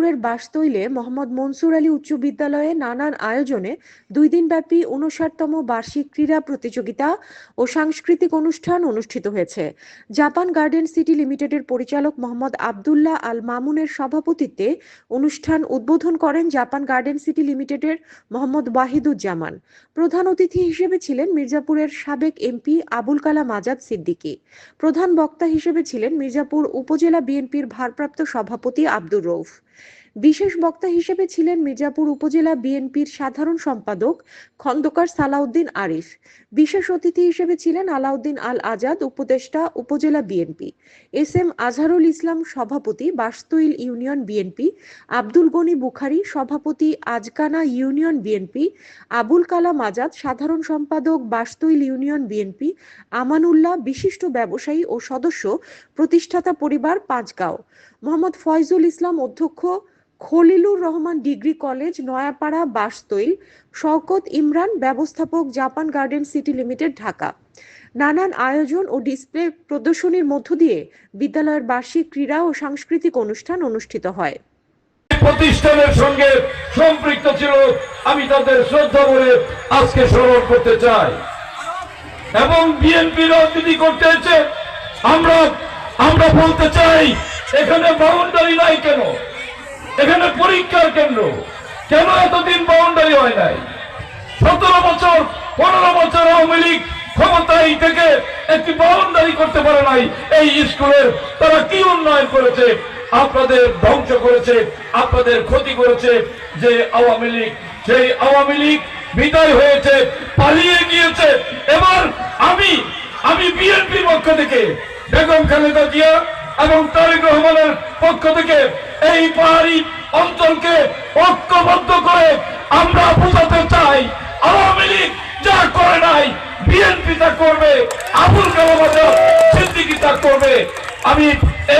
মির্জাপুরের বাসতৈলে মোহাম্মদ মনসুর আলী উচ্চ বিদ্যালয়ে নানান আয়োজনে দুই দিনব্যাপী উনষাটতম বার্ষিক ক্রীড়া প্রতিযোগিতা ও সাংস্কৃতিক অনুষ্ঠান অনুষ্ঠিত হয়েছে। জাপান গার্ডেন সিটি লিমিটেডের পরিচালক মোহাম্মদ আবদুল্লাহ আল মামুনের সভাপতিত্বে অনুষ্ঠান উদ্বোধন করেন জাপান গার্ডেন সিটি লিমিটেডের মোহাম্মদ ওয়াহিদুজ্জামান। প্রধান অতিথি হিসেবে ছিলেন মির্জাপুরের সাবেক এমপি আবুল কালাম আজাদ সিদ্দিকী। প্রধান বক্তা হিসেবে ছিলেন মির্জাপুর উপজেলা বিএনপির ভারপ্রাপ্ত সভাপতি আব্দুর রৌফ বিশেষ বক্তা হিসেবে ছিলেন মির্জাপুর উপজেলা বিএনপির সাধারণ সম্পাদক খন্দকার সালাউদ্দিন আরিফ। বিশেষ অতিথি হিসেবে ছিলেন আলাউদ্দিন আল আজাদ উপদেষ্টা, উপজেলা BNP. S M Azharul Islam, সভাপতি, বাস্তইল ইউনিয়ন বিএনপি। আব্দুল গনি বুখারি, সভাপতি, আজকানা ইউনিয়ন বিএনপি। আবুল কালাম আজাদ, সাধারণ সম্পাদক, বাস্তইল ইউনিয়ন বিএনপি। আমানুল্লাহ, বিশিষ্ট ব্যবসায়ী ও সদস্য, প্রতিষ্ঠাতা পরিবার পাঁচগাঁও। মোহাম্মদ ফয়জুল ইসলাম, অধ্যক্ষ খলিলুর রহমান ডিগ্রি কলেজ, নয়াপাড়া, বাসতৈল, শওকত ইমরান, ব্যবস্থাপক Japan garden city limited, Dhaka. নানান আয়োজন ও ডিসপ্লে প্রদর্শনীর মধ্য দিয়ে বিদ্যালয়ের বার্ষিক ক্রীড়া ও সাংস্কৃতিক অনুষ্ঠান অনুষ্ঠিত হয়। প্রতিষ্ঠানের সঙ্গে সম্পৃক্ত ছিল আমি তাদের শ্রদ্ধা করে আজকে স্মরণ করতে চাই। এবং বিএনপি রাজনীতি করতে আমরা আমরা বলতে চাই, এখানে বাউন্ডারি নাই কেন? এখানে পরীক্ষার কেন্দ্র। কেন এতদিন বাউন্ডারি হয় নাই? সতেরো বছর, পনেরো বছর আওয়ামী লীগ ক্ষমতায় থেকে একটি বাউন্ডারি করতে পারে নাই এই স্কুলের। তারা কি উন্নয়ন করেছে? আপনাদের ধ্বংস করেছে, আপনাদের ক্ষতি করেছে যে আওয়ামী লীগ। সেই আওয়ামী লীগ বিদায় হয়েছে, পালিয়ে গিয়েছে। এবার আমি আমি বিএনপির পক্ষ থেকে বেগম খালেদা জিয়া এবং তারেক রহমানের পক্ষ থেকে এই পাহাড়ি অঞ্চলকে ঐক্যবদ্ধ করে আমরা বোঝাতে চাই, আওয়ামী লীগ যা করে নাই বিএনপি তা করবে, আবুল কালাম সিদ্দিকী তা করবে। আমি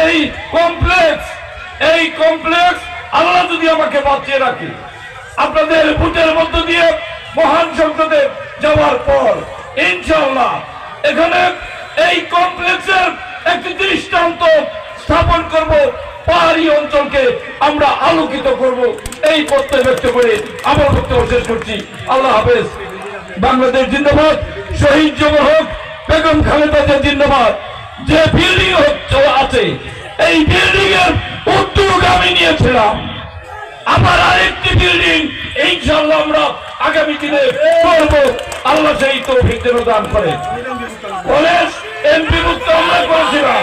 এই কমপ্লেক্স এই কমপ্লেক্স আল্লাহ যদি আমাকে বাঁচিয়ে রাখে, আপনাদের ভোটের মধ্য দিয়ে মহান সংসদে যাওয়ার পর, ইনশাআল্লাহ, এখানে এই কমপ্লেক্সের একটি দৃষ্টান্ত স্থাপন করব। পাহাড়ি অঞ্চলকে আমরা আলোকিত করব। এই প্রত্যয় ব্যক্ত করে আমার বক্তব্য শেষ করছি। আল্লাহ হাফেজ। বাংলাদেশ জিন্দাবাদ। শহীদ জমর হোক, বেগম খালেদা জিয়া জিন্দাবাদ। যে বিল্ডিং আছে। এই বিল্ডিং এর উদ্যোগ আমি নিয়েছিলাম। আবার আরেকটি বিল্ডিং ইনশাল্লাহ আমরা আগামী দিনে করব। আল্লাহ সেই তৌফিক যেন দান করে। কলেজ এমপি মুক্ত আমরা করেছিলাম।